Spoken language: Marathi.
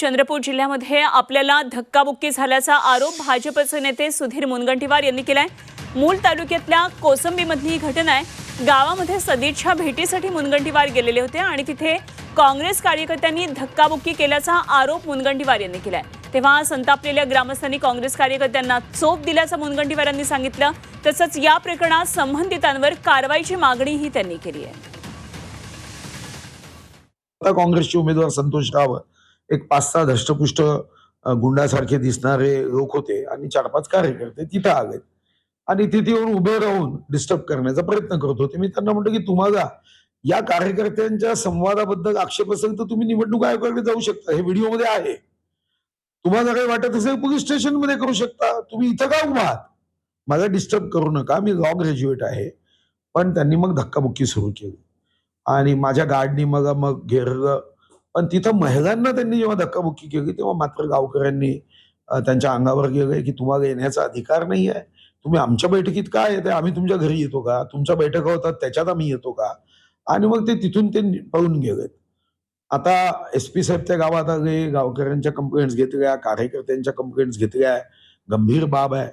चंद्रपूर जिल्ह्यामध्ये आपल्याला धक्काबुक्की झाल्याचा आरोप भाजपचे नेते सुधीर मुनगंटीवार यांनी केलाय. मूल तालुक्यातल्या कोसंबीमधली ही घटना आहे. गावामध्ये सदिच्छा भेटीसाठी मुनगंटीवार गेलेले होते आणि तिथे काँग्रेस कार्यकर्त्यांनी धक्काबुक्की केल्याचा आरोप मुनगंटीवार यांनी केलाय. तेव्हा संतापलेल्या ग्रामस्थांनी काँग्रेस कार्यकर्त्यांना चोप दिल्याचं मुनगंटीवारांनी सांगितलं. तसंच या प्रकरणात संबंधितांवर कारवाईची मागणीही त्यांनी केली आहे. काँग्रेसचे उमेदवार संतोष रावत एक पाच सहा धष्टपुष्ट गुंडासारखे दिसणारे लोक होते आणि चार पाच कार्यकर्ते तिथं आलेत. आणि तिथे येऊन उभे राहून डिस्टर्ब करण्याचा प्रयत्न करत होते. मी त्यांना म्हणतो की तुम्हाला या कार्यकर्त्यांच्या संवादाबद्दल आक्षेप असेल तर तुम्ही निवडणूक आयोगाकडे जाऊ शकता. हे व्हिडिओमध्ये आहे. तुम्हाला काही वाटत असेल पोलीस स्टेशनमध्ये करू शकता. तुम्ही इथं का उभा आहात? मला डिस्टर्ब करू नका. मी लॉ ग्रॅज्युएट आहे. पण त्यांनी मग धक्काबुक्की सुरू केली. आणि माझ्या गाडनी मग मग घेरलं. पण तिथं महिलांना त्यांनी जेव्हा धक्काबुक्की केली तेव्हा मात्र गावकऱ्यांनी त्यांच्या अंगावर गेले की तुम्हाला येण्याचा अधिकार नाही आहे तुम्ही आमच्या बैठकीत काय येते आम्ही तुमच्या घरी येतो का? तुमच्या बैठका होतात त्याच्यात आम्ही येतो का? आणि मग ते तिथून ते पळून गेलेत. आता एस पी साहेब त्या गावात आले गावकऱ्यांच्या कंप्लेंट्स घेतल्या कार्यकर्त्यांच्या कंप्लेंट्स घेतल्या. गंभीर बाब आहे.